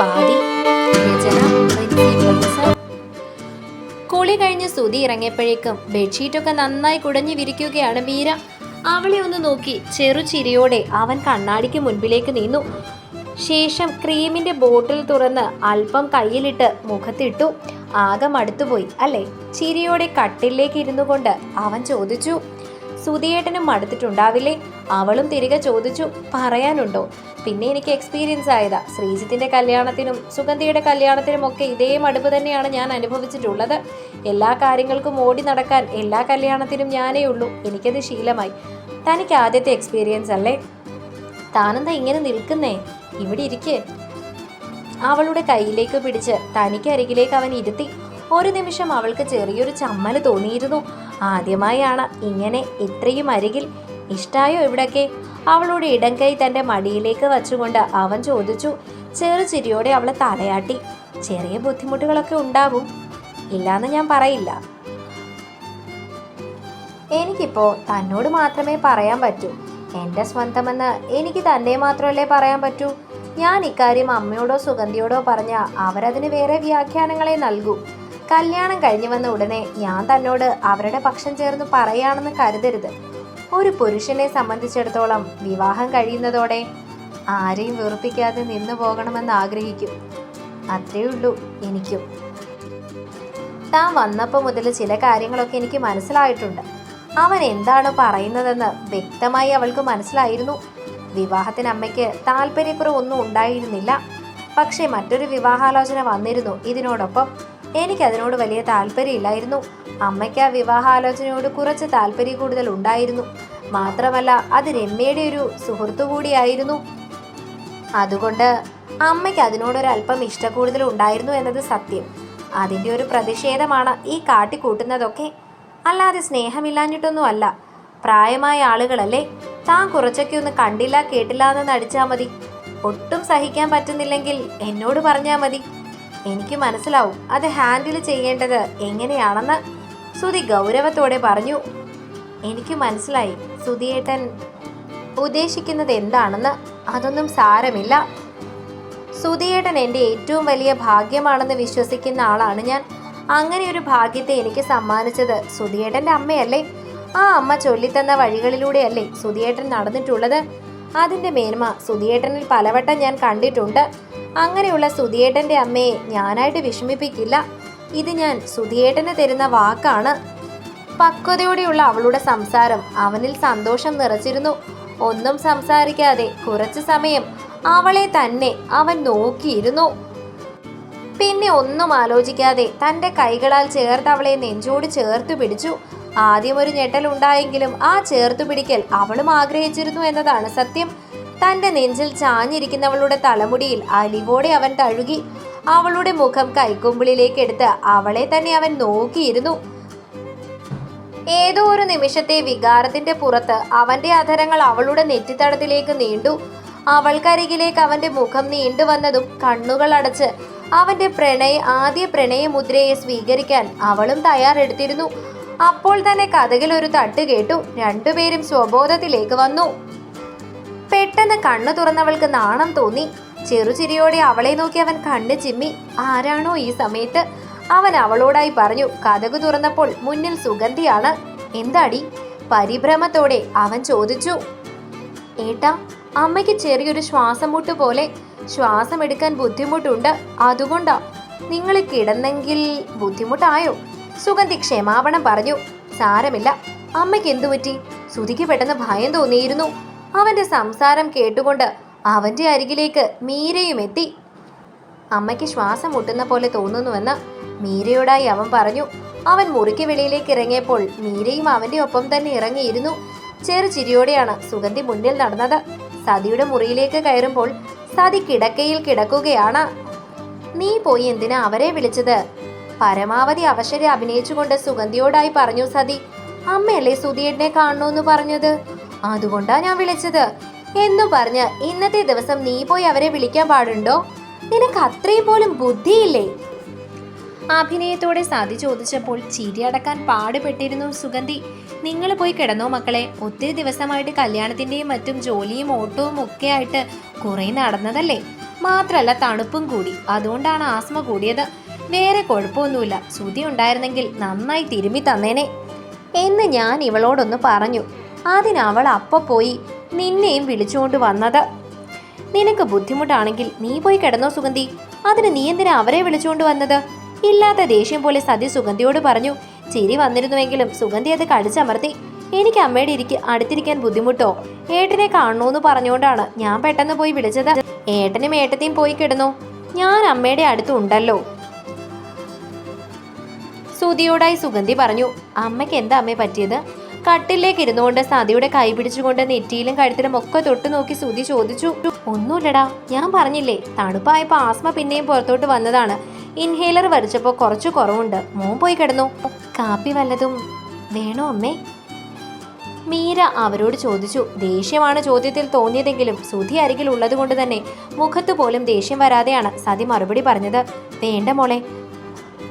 പാതി. കുളി കഴിഞ്ഞ് സുതി ഇറങ്ങിയപ്പോഴേക്കും ബെഡ്ഷീറ്റൊക്കെ നന്നായി കുടഞ്ഞു വിരിക്കുകയാണ് മീര. അവളെ ഒന്ന് നോക്കി ചെറു ചിരിയോടെ അവൻ കണ്ണാടിക്ക് മുൻപിലേക്ക് നീന്നു. ശേഷം ക്രീമിന്റെ ബോട്ടിൽ തുറന്ന് അല്പം കയ്യിലിട്ട് മുഖത്തിട്ടു. ആകെ മടുത്തുപോയി അല്ലേ? ചിരിയോടെ കട്ടിലേക്ക് ഇരുന്നു കൊണ്ട് അവൻ ചോദിച്ചു സുധിയേട്ടനും മടുത്തിട്ടുണ്ടാവില്ലേ? അവളും തിരികെ ചോദിച്ചു പറയാനുണ്ടോ? പിന്നെ എനിക്ക് എക്സ്പീരിയൻസ് ആയതാ. ശ്രീജിത്തിന്റെ കല്യാണത്തിനും സുഗന്ധിയുടെ കല്യാണത്തിനും ഒക്കെ ഇതേ മടുപ്പ് തന്നെയാണ് ഞാൻ അനുഭവിച്ചിട്ടുള്ളത്. എല്ലാ കാര്യങ്ങൾക്കും ഓടി നടക്കാൻ എല്ലാ കല്യാണത്തിനും ഞാനേ ഉള്ളൂ. എനിക്കത് ശീലമായി. തനിക്ക് ആദ്യത്തെ എക്സ്പീരിയൻസ് അല്ലേ? താനെന്താ ഇങ്ങനെ നിൽക്കുന്നേ? ഇവിടെ ഇരിക്കേ. അവളുടെ കയ്യിലേക്ക് പിടിച്ച് തനിക്ക് അരികിലേക്ക് അവൻ ഇരുത്തി. ഒരു നിമിഷം അവൾക്ക് ചെറിയൊരു ചമ്മൽ തോന്നിയിരുന്നു. ആദ്യമായാണ് ഇങ്ങനെ ഇത്രയും അരികിൽ ഇഷ്ടായോ ഇവിടൊക്കെ? അവളുടെ ഇടം കൈ തന്റെ മടിയിലേക്ക് വച്ചുകൊണ്ട് അവൻ ചോദിച്ചു ചെറു ചിരിയോടെ അവളെ തലയാട്ടി ചെറിയ ബുദ്ധിമുട്ടുകളൊക്കെ ഉണ്ടാവും? ഇല്ലാന്ന് ഞാൻ പറയില്ല. എനിക്കിപ്പോ തന്നോട് മാത്രമേ പറയാൻ പറ്റൂ. എന്റെ സ്വന്തമെന്ന് എനിക്ക് തന്നെ മാത്രമല്ലേ പറയാൻ പറ്റൂ? ഞാൻ ഇക്കാര്യം അമ്മയോടോ സുഗന്ധിയോടോ പറഞ്ഞ അവരതിന് വേറെ വ്യാഖ്യാനങ്ങളെ നൽകൂ. കല്യാണം കഴിഞ്ഞു വന്ന ഉടനെ ഞാൻ തന്നോട് അവരുടെ പക്ഷം ചേർന്ന് പറയാണെന്ന് കരുതരുത്. ഒരു പുരുഷനെ സംബന്ധിച്ചിടത്തോളം വിവാഹം കഴിയുന്നതോടെ ആരെയും വെറുപ്പിക്കാതെ നിന്നു പോകണമെന്ന് ആഗ്രഹിക്കും. അത്രേ ഉള്ളൂ എനിക്കും. താൻ വന്നപ്പോൾ മുതൽ ചില കാര്യങ്ങളൊക്കെ എനിക്ക് മനസ്സിലായിട്ടുണ്ട്. അവൻ എന്താണ് പറയുന്നതെന്ന് വ്യക്തമായി അവൾക്ക് മനസ്സിലായിരുന്നു. വിവാഹത്തിന് അമ്മയ്ക്ക് താല്പര്യക്കുറവൊന്നും ഉണ്ടായിരുന്നില്ല. പക്ഷേ മറ്റൊരു വിവാഹാലോചന വന്നിരുന്നു ഇതിനോടൊപ്പം. എനിക്കതിനോട് വലിയ താല്പര്യമില്ലായിരുന്നു. അമ്മയ്ക്ക് ആ വിവാഹാലോചനയോട് കുറച്ച് താല്പര്യ കൂടുതൽ ഉണ്ടായിരുന്നു. മാത്രമല്ല അത് രമ്യയുടെ ഒരു സുഹൃത്തു കൂടിയായിരുന്നു. അതുകൊണ്ട് അമ്മയ്ക്ക് അതിനോടൊരല്പം ഇഷ്ടക്കൂടുതൽ ഉണ്ടായിരുന്നു എന്നത് സത്യം. അതിന്റെ ഒരു പ്രതിഷേധമാണ് ഈ കാട്ടിക്കൂട്ടുന്നതൊക്കെ. അല്ലാതെ സ്നേഹമില്ലാഞ്ഞിട്ടൊന്നുമല്ല പ്രായമായ ആളുകളല്ലേ? താൻ കുറച്ചൊക്കെ ഒന്ന് കണ്ടില്ല കേട്ടില്ല എന്ന് നടിച്ചാൽ മതി. ഒട്ടും സഹിക്കാൻ പറ്റുന്നില്ലെങ്കിൽ എന്നോട് പറഞ്ഞാൽ മതി. എനിക്ക് മനസ്സിലാവും അത് ഹാൻഡിൽ ചെയ്യേണ്ടത് എങ്ങനെയാണെന്ന്. സുധി ഗൗരവത്തോടെ പറഞ്ഞു എനിക്ക് മനസ്സിലായി. സുധിയേട്ടൻ ഉദ്ദേശിക്കുന്നത് എന്താണെന്ന്. അതൊന്നും സാരമില്ല. സുധിയേട്ടൻ എന്റെ ഏറ്റവും വലിയ ഭാഗ്യമാണെന്ന് വിശ്വസിക്കുന്ന ആളാണ് ഞാൻ. അങ്ങനെ ഒരു ഭാഗ്യത്തെ എനിക്ക് സമ്മാനിച്ചത് സുധിയേട്ടന്റെ അമ്മയല്ലേ? ആ അമ്മ ചൊല്ലിത്തന്ന വഴികളിലൂടെയല്ലേ സുധിയേട്ടൻ നടന്നിട്ടുള്ളത്? അതിന്റെ മേന്മ സുധിയേട്ടനിൽ പലവട്ടം ഞാൻ കണ്ടിട്ടുണ്ട്. അങ്ങനെയുള്ള സുധിയേട്ടന്റെ അമ്മയെ ഞാനായിട്ട് വിഷമിപ്പിക്കില്ല. ഇത് ഞാൻ സുധിയേട്ടന് തരുന്ന വാക്കാണ്. പക്വതയോടെയുള്ള അവളുടെ സംസാരം അവനിൽ സന്തോഷം നിറച്ചിരുന്നു. ഒന്നും സംസാരിക്കാതെ കുറച്ചു സമയം അവളെ തന്നെ അവൻ നോക്കിയിരുന്നു. പിന്നെ ഒന്നും ആലോചിക്കാതെ തന്റെ കൈകളാൽ ചേർത്ത് അവളെ നെഞ്ചോട് ചേർത്ത് പിടിച്ചു. ആദ്യം ഒരു ഞെട്ടൽ ഉണ്ടായെങ്കിലും ആ ചേർത്തു പിടിക്കൽ അവളും ആഗ്രഹിച്ചിരുന്നു എന്നതാണ് സത്യം. തന്റെ നെഞ്ചിൽ ചാഞ്ഞിരിക്കുന്നവളുടെ തലമുടിയിൽ അലിവോടെ അവൻ തഴുകി അവളുടെ മുഖം കൈക്കുമ്പിളിലേക്ക് എടുത്ത് അവളെ തന്നെ അവൻ നോക്കിയിരുന്നു. ഏതോ ഒരു നിമിഷത്തെ വികാരത്തിന്റെ പുറത്ത് അവന്റെ അധരങ്ങൾ അവളുടെ നെറ്റിത്തടത്തിലേക്ക് നീണ്ടു. അവൾക്കരികിലേക്ക് അവന്റെ മുഖം നീണ്ടു വന്നതും കണ്ണുകൾ അടച്ച് അവന്റെ പ്രണയ ആദ്യ പ്രണയമുദ്രയെ സ്വീകരിക്കാൻ അവളും തയ്യാറെടുത്തിരുന്നു. അപ്പോൾ തന്നെ കഥകിൽ ഒരു തട്ട് കേട്ടു. രണ്ടുപേരും സ്വബോധത്തിലേക്ക് വന്നു. പെട്ടെന്ന് കണ്ണു തുറന്നവൾക്ക് നാണം തോന്നി. ചെറുചിരിയോടെ അവളെ നോക്കി അവൻ കണ്ണു ചിമ്മി. ആരാണോ ഈ സമയത്ത്? അവൻ അവളോടായി പറഞ്ഞു. കഥകു തുറന്നപ്പോൾ മുന്നിൽ സുഗന്ധിയാണ്. എന്താടി? പരിഭ്രമത്തോടെ അവൻ ചോദിച്ചു. ഏട്ടാ അമ്മയ്ക്ക് ചെറിയൊരു ശ്വാസം മുട്ട് പോലെ. ശ്വാസം എടുക്കാൻ ബുദ്ധിമുട്ടുണ്ട്. അതുകൊണ്ടാ. നിങ്ങൾ കിടന്നെങ്കിൽ ബുദ്ധിമുട്ടായോ? സുഗന്ധി ക്ഷമാപണം പറഞ്ഞു. സാരമില്ല. അമ്മയ്ക്ക് എന്തു പറ്റി? സുധിക്ക് പെട്ടെന്ന് ഭയം തോന്നിയിരുന്നു. അവന്റെ സംസാരം കേട്ടുകൊണ്ട് അവന്റെ അരികിലേക്ക് മീരയും എത്തി. അമ്മയ്ക്ക് ശ്വാസം മുട്ടുന്ന പോലെ തോന്നുന്നുവെന്ന് മീരയോടായി അവൻ പറഞ്ഞു. അവൻ മുറിക്ക് വെളിയിലേക്ക് ഇറങ്ങിയപ്പോൾ മീരയും അവന്റെ ഒപ്പം തന്നെ ഇറങ്ങിയിരുന്നു. ചെറു ചിരിയോടെയാണ് സുഗന്ധി മുന്നിൽ നടന്നത്. സതിയുടെ മുറിയിലേക്ക് കയറുമ്പോൾ സതി കിടക്കയിൽ കിടക്കുകയാണ്. നീ പോയി എന്തിനാ അവരെ വിളിച്ചത്? പരമാവധി അവശരെ അഭിനയിച്ചുകൊണ്ട് സുഗന്ധിയോടായി പറഞ്ഞു സതി. അമ്മയല്ലേ സുധിയേട്ടനെ കാണണമെന്ന് പറഞ്ഞത്? അതുകൊണ്ടാ ഞാൻ വിളിച്ചത്. എന്നു പറഞ്ഞ് ഇന്നത്തെ ദിവസം നീ പോയി അവരെ വിളിക്കാൻ പാടുണ്ടോ? നിനക്ക് അത്രയും പോലും ബുദ്ധിയില്ലേ? അഭിനയത്തോടെ സതി ചോദിച്ചപ്പോൾ ചിരി അടക്കാൻ പാടുപെട്ടിരുന്നു സുഗന്ധി. നിങ്ങൾ പോയി കിടന്നോ മക്കളെ. ഒത്തിരി ദിവസമായിട്ട് കല്യാണത്തിന്റെയും മറ്റും ജോലിയും ഓട്ടവും ഒക്കെ ആയിട്ട് കുറേ നടന്നതല്ലേ? മാത്രമല്ല തണുപ്പും കൂടി. അതുകൊണ്ടാണ് ആസ്മ കൂടിയത്. വേറെ കുഴപ്പമൊന്നുമില്ല. ശ്രുതി ഉണ്ടായിരുന്നെങ്കിൽ നന്നായി തിരുമ്മി തന്നേനെ. എന്ന് ഞാൻ ഇവളോടൊന്ന് പറഞ്ഞു. അതിനവൾ അപ്പ പോയി നിന്നെയും വിളിച്ചുകൊണ്ട് വന്നത്. നിനക്ക് ബുദ്ധിമുട്ടാണെങ്കിൽ നീ പോയി കിടന്നോ സുഗന്ധി. അതിന് നീ എന്തിനാ അവരെ വിളിച്ചുകൊണ്ട് വന്നത്? ഇല്ലാത്ത ദേഷ്യം പോലെ സതി സുഗന്ധിയോട് പറഞ്ഞു ചിരി വന്നിരുന്നുവെങ്കിലും സുഗന്ധി അത് കടിച്ചമർത്തി എനിക്ക് അമ്മയുടെ ഇരിക്ക് അടുത്തിരിക്കാൻ ബുദ്ധിമുട്ടോ? ഏട്ടനെ കാണണോന്ന് പറഞ്ഞുകൊണ്ടാണ് ഞാൻ പെട്ടെന്ന് പോയി വിളിച്ചത്. ഏട്ടനും ഏട്ടത്തെയും പോയി കിടന്നു. ഞാൻ അമ്മയുടെ അടുത്തുണ്ടല്ലോ സുതിയോടായി സുഗന്ധി പറഞ്ഞു അമ്മയ്ക്ക് എന്താ അമ്മയെ പറ്റിയത്? കട്ടിലേക്ക് ഇരുന്നുകൊണ്ട് സതിയുടെ കൈ പിടിച്ചുകൊണ്ട് നെറ്റിയിലും കഴുത്തിലും ഒക്കെ തൊട്ടു നോക്കി സുതി ചോദിച്ചു ഒന്നുമില്ലടാ ഞാൻ പറഞ്ഞില്ലേ തണുപ്പായപ്പോ ആസ്മ പിന്നെയും പുറത്തോട്ട് വന്നതാണ്. ഇൻഹേലർ വരച്ചപ്പോ കുറച്ച് കുറവുണ്ട്. മോൻ പോയി കിടന്നു. കാപ്പി വല്ലതും വേണോ അമ്മേ? മീര അവരോട് ചോദിച്ചു. ദേഷ്യമാണ് ചോദ്യത്തിൽ തോന്നിയതെങ്കിലും സുധി അരികിൽ ഉള്ളതുകൊണ്ട് തന്നെ മുഖത്ത് പോലും ദേഷ്യം വരാതെയാണ് സതി മറുപടി പറഞ്ഞത്. വേണ്ട മോളെ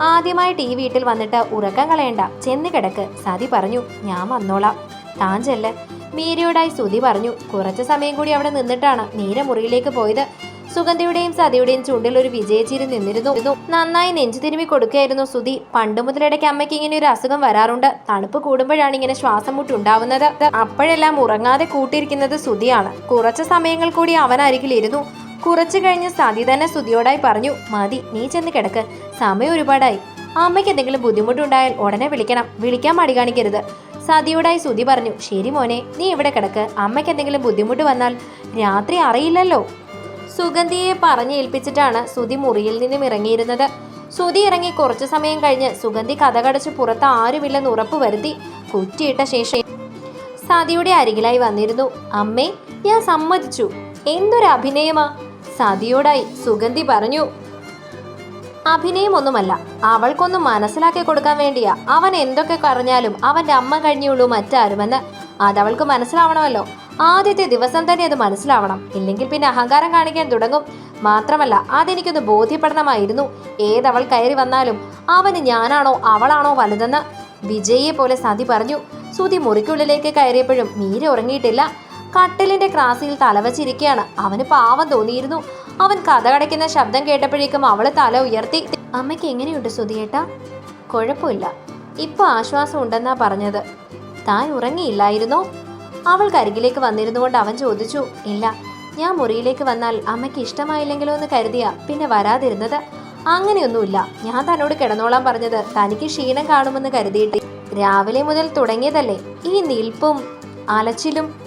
ആദ്യമായിട്ട് ഈ വീട്ടിൽ വന്നിട്ട് ഉറക്കം കളയണ്ട. ചെന്ന് കിടക്ക്. സതി പറഞ്ഞു ഞാൻ വന്നോളാം. താൻ ചെല്ല്. മീരയോടായി സുതി പറഞ്ഞു കുറച്ചു സമയം കൂടി അവിടെ നിന്നിട്ടാണ് മീര മുറിയിലേക്ക് പോയത്. സുഗന്ധിയുടെയും സതിയുടെയും ചുണ്ടിൽ ഒരു വിജയച്ചിരി നിന്നിരുന്നു. നന്നായി നെഞ്ചു തിരുമി കൊടുക്കുകയായിരുന്നു സുതി പണ്ട് മുതലിടയ്ക്ക് അമ്മയ്ക്ക് ഇങ്ങനെ ഒരു അസുഖം വരാറുണ്ട്. തണുപ്പ് കൂടുമ്പോഴാണ് ഇങ്ങനെ ശ്വാസം മുട്ടുണ്ടാവുന്നത് അപ്പോഴെല്ലാം ഉറങ്ങാതെ കൂട്ടിയിരിക്കുന്നത് സുതിയാണ് കുറച്ച് സമയങ്ങൾ കൂടി അവൻ അരികിലിരുന്നു. കുറച്ചു കഴിഞ്ഞ് സതി തന്നെ സുതിയോടായി പറഞ്ഞു മതി നീ ചെന്ന് കിടക്ക്. സമയം ഒരുപാടായി. അമ്മയ്ക്ക് എന്തെങ്കിലും ബുദ്ധിമുട്ടുണ്ടായാൽ ഉടനെ വിളിക്കണം. വിളിക്കാൻ മടി കാണിക്കരുത്. സതിയോടായി സുതി പറഞ്ഞു ശരി മോനെ നീ ഇവിടെ കിടക്ക്? അമ്മയ്ക്ക് എന്തെങ്കിലും ബുദ്ധിമുട്ട് വന്നാൽ രാത്രി അറിയില്ലല്ലോ. സുഗന്ധിയെ പറഞ്ഞേൽപ്പിച്ചിട്ടാണ് സുതി മുറിയിൽ നിന്നും ഇറങ്ങിയിരുന്നത്. സുതി ഇറങ്ങി കുറച്ച് സമയം കഴിഞ്ഞ് സുഗന്ധി കഥകടച്ച് പുറത്ത് ആരുമില്ലെന്ന് ഉറപ്പ് വരുത്തി കുറ്റിയിട്ട ശേഷം സതിയുടെ അരികിലായി വന്നിരുന്നു. അമ്മേ ഞാൻ സമ്മതിച്ചു. എന്തൊരു അഭിനയമാ. സതിയോടായി സുഗന്ധി പറഞ്ഞു അഭിനയമൊന്നുമല്ല. അവൾക്കൊന്നും മനസ്സിലാക്കി കൊടുക്കാൻ വേണ്ടിയാ. അവൻ എന്തൊക്കെ പറഞ്ഞാലും അവന്റെ അമ്മ കഴിഞ്ഞുള്ളൂ മറ്റാരുമെന്ന് അതവൾക്ക് മനസ്സിലാവണമല്ലോ. ആദ്യത്തെ ദിവസം തന്നെ അത് മനസ്സിലാവണം. ഇല്ലെങ്കിൽ പിന്നെ അഹങ്കാരം കാണിക്കാൻ തുടങ്ങും. മാത്രമല്ല അതെനിക്കൊന്ന് ബോധ്യപ്പെടണമായിരുന്നു. ഏതവൾ കയറി വന്നാലും അവന് ഞാനാണോ അവളാണോ വലുതെന്ന് വിജയെ പോലെ സതി പറഞ്ഞു. സുതി മുറിക്കുള്ളിലേക്ക് കയറിയപ്പോഴും മീര ഉറങ്ങിയിട്ടില്ല. കട്ടിലിന്റെ ക്രാസിൽ തലവച്ചിരിക്കുകയാണ് അവന് പാവം തോന്നിയിരുന്നു. അവൻ കഥ കടയ്ക്കുന്ന ശബ്ദം കേട്ടപ്പോഴേക്കും അവൾ തല ഉയർത്തി അമ്മയ്ക്ക് എങ്ങനെയുണ്ട് സുധിയേട്ടാ? കുഴപ്പമില്ല. ഇപ്പൊ ആശ്വാസം ഉണ്ടെന്നാ പറഞ്ഞത്. താൻ ഉറങ്ങിയില്ലായിരുന്നോ? അവൾ കരികിലേക്ക് വന്നിരുന്നു കൊണ്ട് അവൻ ചോദിച്ചു ഇല്ല ഞാൻ മുറിയിലേക്ക് വന്നാൽ അമ്മയ്ക്ക് ഇഷ്ടമായില്ലെങ്കിലോ എന്ന് കരുതിയാ പിന്നെ വരാതിരുന്നത്? അങ്ങനെയൊന്നുമില്ല. ഞാൻ തന്നോട് കിടന്നോളാൻ പറഞ്ഞത് തനിക്ക് ക്ഷീണം കാണുമെന്ന് കരുതിയിട്ട്. രാവിലെ മുതൽ തുടങ്ങിയതല്ലേ. ഈ നിൽപ്പും അലച്ചിലും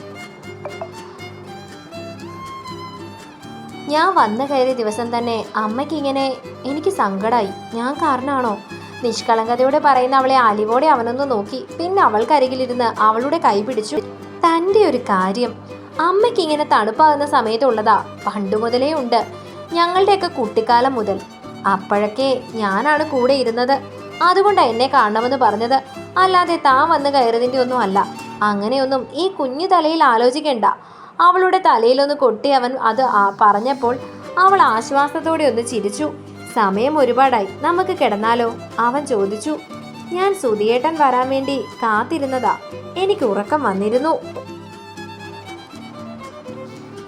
ഞാൻ വന്ന കയറിയ ദിവസം തന്നെ അമ്മയ്ക്ക് ഇങ്ങനെ എനിക്ക് സങ്കടമായി ഞാൻ കാരണമാണോ നിഷ്കളങ്കതയോടെ പറയുന്ന അവളെ അലിവോടെ അവനൊന്ന് നോക്കി. പിന്നെ അവൾക്കരികിലിരുന്ന് അവളുടെ കൈ പിടിച്ചു. തന്റെ ഒരു കാര്യം. അമ്മയ്ക്ക് ഇങ്ങനെ തണുപ്പാകുന്ന സമയത്തുള്ളതാ പണ്ടു മുതലേ ഉണ്ട്. ഞങ്ങളുടെയൊക്കെ കുട്ടിക്കാലം മുതൽ. അപ്പോഴൊക്കെ ഞാനാണ് കൂടെ ഇരുന്നത്. അതുകൊണ്ട് എന്നെ കാണണമെന്ന് പറഞ്ഞത്. അല്ലാതെ താൻ വന്ന് കയറിയതിന്റെ ഒന്നും അല്ല. അങ്ങനെയൊന്നും ഈ കുഞ്ഞു തലയിൽ ആലോചിക്കണ്ട. അവളുടെ തലയിലൊന്ന് കൊട്ടി അവൻ അത് പറഞ്ഞപ്പോൾ അവൾ ആശ്വാസത്തോടെ ഒന്ന് ചിരിച്ചു. സമയം ഒരുപാടായി. നമുക്ക് കിടന്നാലോ? അവൻ ചോദിച്ചു. ഞാൻ സുധിയേട്ടൻ വരാൻ വേണ്ടി കാത്തിരുന്നതാ. എനിക്ക് ഉറക്കം വന്നിരുന്നു.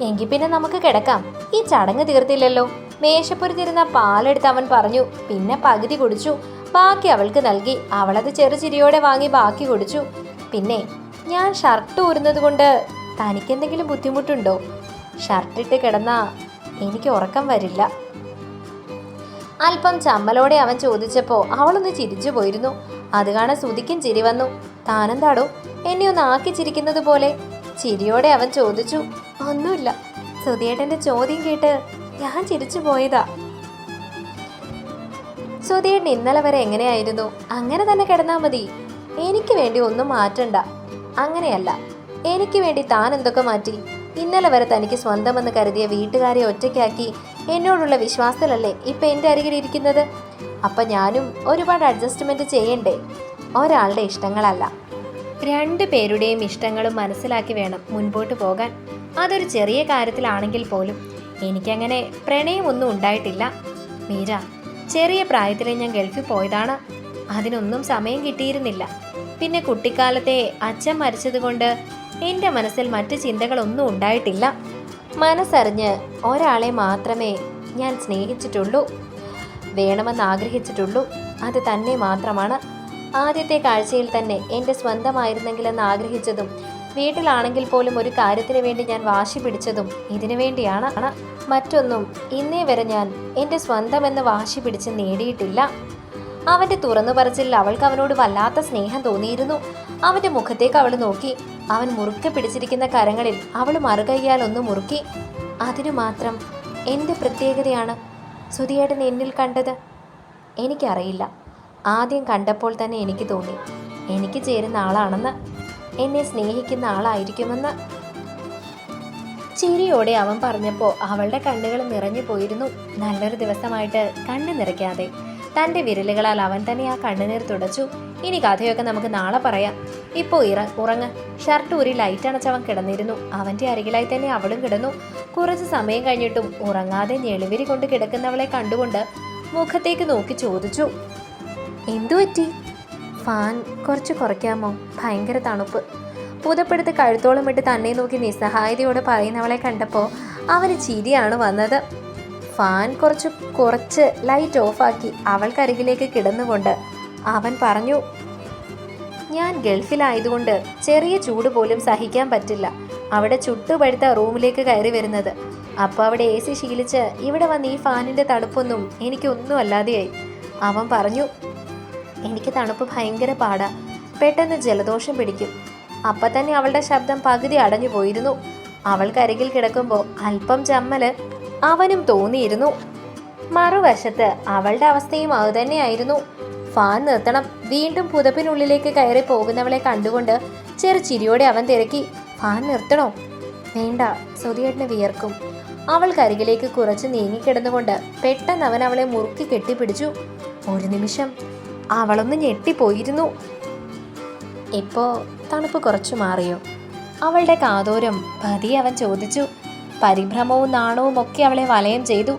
എങ്കിൽ പിന്നെ നമുക്ക് കിടക്കാം. ഈ ചടങ്ങ് തീർത്തില്ലല്ലോ. മേശപ്പുരത്തിരുന്ന പാലെടുത്ത് അവൻ പറഞ്ഞു. പിന്നെ പകുതി കുടിച്ചു. ബാക്കി അവൾക്ക് നൽകി. അവളത് ചെറുചിരിയോടെ വാങ്ങി ബാക്കി കുടിച്ചു. പിന്നെ ഞാൻ ഷർട്ട് ഊരുന്നത് കൊണ്ട് തനിക്കെന്തെങ്കിലും ബുദ്ധിമുട്ടുണ്ടോ? ഷർട്ടിട്ട് കിടന്നാ എനിക്ക് ഉറക്കം വരില്ല. അല്പം ചമ്മലോടെ അവൻ ചോദിച്ചപ്പോൾ അവളൊന്ന് ചിരിച്ചു പോയിരുന്നു. അത് കാണാൻ സുതിക്കും ചിരി വന്നു. താനെന്താടോ? എന്നെ ഒന്ന് ആക്കി ചിരിക്കുന്നത് പോലെ. ചിരിയോടെ അവൻ ചോദിച്ചു. ഒന്നുമില്ല. സുധിയേട്ടന്റെ ചോദ്യം കേട്ട് ഞാൻ ചിരിച്ചു പോയതാ. സുധിയേട്ടൻ ഇന്നലെ വരെ എങ്ങനെയായിരുന്നു? അങ്ങനെ തന്നെ കിടന്നാ മതി. എനിക്ക് വേണ്ടി ഒന്നും മാറ്റണ്ട. അങ്ങനെയല്ല. എനിക്ക് വേണ്ടി താൻ എന്തൊക്കെ മാറ്റി? ഇന്നലെ വരെ തനിക്ക് സ്വന്തമെന്ന് കരുതിയ വീട്ടുകാരെ ഒറ്റയ്ക്കാക്കി എന്നോടുള്ള വിശ്വാസത്തിലല്ലേ ഇപ്പൊ എന്റെ അരികിൽ ഇരിക്കുന്നത്? അപ്പൊ ഞാനും ഒരുപാട് അഡ്ജസ്റ്റ്മെന്റ് ചെയ്യണ്ടേ? ഒരാളുടെ ഇഷ്ടങ്ങളല്ല. രണ്ടു പേരുടെയും ഇഷ്ടങ്ങളും മനസ്സിലാക്കി വേണം മുൻപോട്ട് പോകാൻ. അതൊരു ചെറിയ കാര്യത്തിലാണെങ്കിൽ പോലും എനിക്കങ്ങനെ പ്രണയമൊന്നും ഉണ്ടായിട്ടില്ല. മീര ചെറിയ പ്രായത്തിലെ ഞാൻ ഗൾഫിൽ പോയതാണ്. അതിനൊന്നും സമയം കിട്ടിയിരുന്നില്ല. പിന്നെ കുട്ടിക്കാലത്തെ അച്ഛൻ മരിച്ചതുകൊണ്ട് എന്റെ മനസ്സിൽ മറ്റു ചിന്തകളൊന്നും ഉണ്ടായിട്ടില്ല. മനസ്സറിഞ്ഞ് ഒരാളെ മാത്രമേ ഞാൻ സ്നേഹിച്ചിട്ടുള്ളൂ. വേണമെന്ന് ആഗ്രഹിച്ചിട്ടുള്ളൂ. അത് തന്നെ മാത്രമാണ്. ആദ്യത്തെ കാഴ്ചയിൽ തന്നെ എന്റെ സ്വന്തമായിരുന്നെങ്കിലെന്ന് ആഗ്രഹിച്ചതും വീട്ടിലാണെങ്കിൽ പോലും ഒരു കാര്യത്തിന് വേണ്ടി ഞാൻ വാശി പിടിച്ചതും ഇതിനു വേണ്ടിയാണ്. മറ്റൊന്നും ഇന്നേ വരെ ഞാൻ എന്റെ സ്വന്തമെന്ന് വാശി പിടിച്ച് നേടിയിട്ടില്ല. അവന്റെ തുറന്നു പറച്ചിൽ അവൾക്ക് അവനോട് വല്ലാത്ത സ്നേഹം തോന്നിയിരുന്നു. അവന്റെ മുഖത്തേക്ക് അവൾ നോക്കി. അവൻ മുറുക്കെ പിടിച്ചിരിക്കുന്ന കരങ്ങളിൽ അവൾ മറുകയ്യാൽ ഒന്ന് മുറുക്കി. അതിനു മാത്രം എന്റെ പ്രത്യേകതയാണ് സുധിയേട്ടൻ എന്നിൽ കണ്ടത്? എനിക്കറിയില്ല. ആദ്യം കണ്ടപ്പോൾ തന്നെ എനിക്ക് തോന്നി. എനിക്ക് ചേരുന്ന ആളാണെന്ന്. എന്നെ സ്നേഹിക്കുന്ന ആളായിരിക്കുമെന്ന്. ചിരിയോടെ അവൻ പറഞ്ഞപ്പോൾ അവളുടെ കണ്ണുകൾ നിറഞ്ഞു പോയിരുന്നു. നല്ലൊരു ദിവസമായിട്ട് കണ്ണു നിറയ്ക്കാതെ തന്റെ വിരലുകളാൽ അവൻ തന്നെ ആ കണ്ണുനീർ തുടച്ചു. ഇനി കഥയൊക്കെ നമുക്ക് നാളെ പറയാം. ഇപ്പോൾ ഇറ ഉറങ്ങ്. ഷർട്ട് ഊരി ലൈറ്റ് അണച്ചവൻ കിടന്നിരുന്നു. അവന്റെ അരികിലായി തന്നെ അവളും കിടന്നു. കുറച്ച് സമയം കഴിഞ്ഞിട്ടും ഉറങ്ങാതെ ഞെളിവിരി കൊണ്ട് കിടക്കുന്നവളെ കണ്ടുകൊണ്ട് മുഖത്തേക്ക് നോക്കി ചോദിച്ചു എന്തു പറ്റി? ഫാൻ കുറച്ച് കുറയ്ക്കാമോ? ഭയങ്കര തണുപ്പ്. പുതപ്പെടുത്ത് കഴുത്തോളം ഇട്ട് തന്നെ നോക്കി നിസ്സഹായതയോടെ പറയുന്നവളെ കണ്ടപ്പോൾ അവന് ചിരിയാണ് വന്നത്. ഫാൻ കുറച്ച് കുറച്ച് ലൈറ്റ് ഓഫാക്കി അവൾക്കരികിലേക്ക് കിടന്നുകൊണ്ട് അവൻ പറഞ്ഞു ഞാൻ ഗൾഫിലായതുകൊണ്ട് ചെറിയ ചൂട് പോലും സഹിക്കാൻ പറ്റില്ല. അവിടെ ചുട്ടുപഴുത്ത റൂമിലേക്ക് കയറി വരുന്നത്. അപ്പോൾ അവിടെ എ സി ശീലിച്ച് ഇവിടെ വന്ന് ഈ ഫാനിന്റെ തണുപ്പൊന്നും എനിക്കൊന്നും അല്ലാതെയായി. അവൻ പറഞ്ഞു എനിക്ക് തണുപ്പ് ഭയങ്കര പാടാ. പെട്ടെന്ന് ജലദോഷം പിടിക്കും. അപ്പം തന്നെ അവളുടെ ശബ്ദം പകുതി അടഞ്ഞു പോയിരുന്നു. അവൾക്കരികിൽ കിടക്കുമ്പോൾ അല്പം ചമ്മൽ അവനും തോന്നിയിരുന്നു. മറുവശത്ത് അവളുടെ അവസ്ഥയും അതുതന്നെയായിരുന്നു ഫാൻ നിർത്തണം. വീണ്ടും പുതപ്പിനുള്ളിലേക്ക് കയറി പോകുന്നവളെ കണ്ടുകൊണ്ട് ചെറു ചിരിയോടെ അവൻ തിരക്കി. ഫാൻ നിർത്തണോ? വേണ്ട സുധിയേട്ടന് വിയർക്കും. അവൾ കരികിലേക്ക് കുറച്ച് നീങ്ങിക്കിടന്നുകൊണ്ട് പെട്ടെന്ന് അവൻ അവളെ മുറുക്കി കെട്ടിപ്പിടിച്ചു. ഒരു നിമിഷം അവളൊന്ന് ഞെട്ടിപ്പോയിരുന്നു. ഇപ്പോ തണുപ്പ് കുറച്ചു മാറിയോ? അവളുടെ കാതോരം പതിയെ അവൻ ചോദിച്ചു. പരിഭ്രമവും നാണവും ഒക്കെ അവളെ വലയം ചെയ്തു.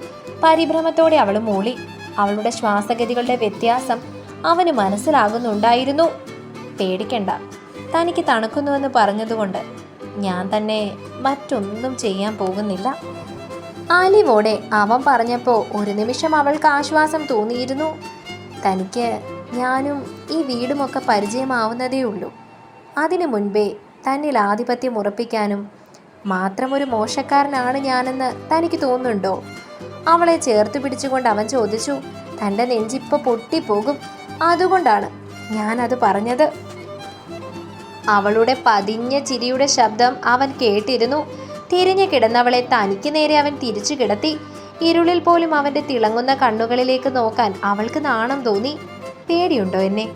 പരിഭ്രമത്തോടെ അവൾ മൂളി. അവളുടെ ശ്വാസഗതികളുടെ വ്യത്യാസം അവന് മനസ്സിലാകുന്നുണ്ടായിരുന്നു. പേടിക്കണ്ട. തനിക്ക് തണുക്കുന്നുവെന്ന് പറഞ്ഞതുകൊണ്ട് ഞാൻ തന്നെ മറ്റൊന്നും ചെയ്യാൻ പോകുന്നില്ല. ആലിവോടെ അവൻ പറഞ്ഞപ്പോൾ ഒരു നിമിഷം അവൾക്ക് ആശ്വാസം തോന്നിയിരുന്നു. തനിക്ക് ഞാനും ഈ വീടുമൊക്കെ പരിചയമാവുന്നതേ ഉള്ളൂ. അതിനു മുൻപേ തന്നിൽ ആധിപത്യം ഉറപ്പിക്കാനും മാത്രമൊരു മോശക്കാരനാണ് ഞാനെന്ന് തനിക്ക് തോന്നുന്നുണ്ടോ? അവളെ ചേർത്ത് പിടിച്ചുകൊണ്ട് അവൻ ചോദിച്ചു തന്റെ നെഞ്ചിപ്പോൾ പൊട്ടിപ്പോകും. അതുകൊണ്ടാണ് ഞാനത് പറഞ്ഞത്. അവളുടെ പതിഞ്ഞ ചിരിയുടെ ശബ്ദം അവൻ കേട്ടിരുന്നു. തിരിഞ്ഞു കിടന്നവളെ തനിക്ക് നേരെ അവൻ തിരിച്ചു കിടത്തി. ഇരുളിൽ പോലും അവന്റെ തിളങ്ങുന്ന കണ്ണുകളിലേക്ക് നോക്കാൻ അവൾക്ക് നാണം തോന്നി. പേടിയുണ്ടോ എന്നെ?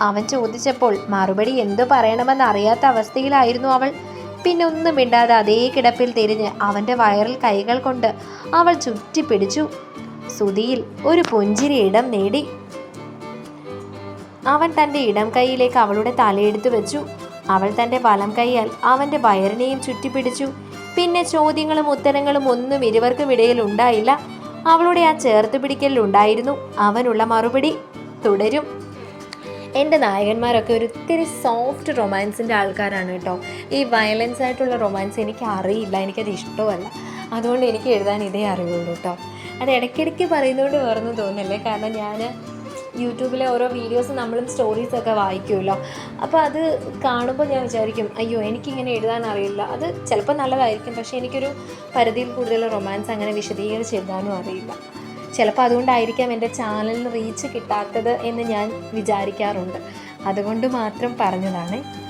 അവൻ ചോദിച്ചപ്പോൾ മറുപടി എന്തു പറയണമെന്ന് അറിയാത്ത അവസ്ഥയിലായിരുന്നു അവൾ. പിന്നെ ഒന്നും മിണ്ടാതെ അതേ കിടപ്പിൽ തിരിഞ്ഞ് അവന്റെ വയറിൽ കൈകൾ കൊണ്ട് അവൾ ചുറ്റിപ്പിടിച്ചു. സുതിയിൽ ഒരു പുഞ്ചിരി ഇടം നേടി. അവൻ തന്റെ ഇടം കൈയിലേക്ക് അവളുടെ തലയെടുത്തു വെച്ചു. അവൾ തന്റെ വലം കൈയാൽ അവന്റെ വയറിനെയും ചുറ്റിപ്പിടിച്ചു. പിന്നെ ചോദ്യങ്ങളും ഉത്തരങ്ങളും ഒന്നും ഇരുവർക്കും ഇടയിൽ ഉണ്ടായില്ല. അവളുടെ ആ ചേർത്ത് പിടിക്കലിൽ ഉണ്ടായിരുന്നു. അവനുള്ള മറുപടി തുടരും. എന്റെ നായകന്മാരൊക്കെ ഒരു ഒത്തിരി സോഫ്റ്റ് റൊമാൻസിന്റെ ആൾക്കാരാണ് കേട്ടോ. ഈ വയലൻസ് ആയിട്ടുള്ള റൊമാൻസ് എനിക്ക് അറിയില്ല. എനിക്കത് ഇഷ്ടമല്ല. അതുകൊണ്ട് എനിക്ക് എഴുതാൻ ഇതേ അറിയുള്ളൂ കേട്ടോ. അത് ഇടയ്ക്കിടയ്ക്ക് പറയുന്നതുകൊണ്ട് വേറൊന്നും തോന്നുന്നില്ലേ. കാരണം ഞാൻ യൂട്യൂബിലെ ഓരോ വീഡിയോസ് നമ്മളും സ്റ്റോറീസൊക്കെ വായിക്കുമല്ലോ. അപ്പോൾ അത് കാണുമ്പോൾ ഞാൻ വിചാരിക്കും അയ്യോ എനിക്കിങ്ങനെ എഴുതാൻ അറിയില്ല അത് ചിലപ്പോൾ നല്ലതായിരിക്കും പക്ഷേ എനിക്കൊരു പരിധിയിൽ കൂടുതൽ റൊമാൻസ് അങ്ങനെ വിശദീകരിച്ച് എഴുതാനും അറിയില്ല. ചിലപ്പോൾ അതുകൊണ്ടായിരിക്കാം എന്റെ ചാനലിന് റീച്ച് കിട്ടാത്തത് എന്ന് ഞാൻ വിചാരിക്കാറുണ്ട്. അതുകൊണ്ട് മാത്രം പറഞ്ഞതാണ്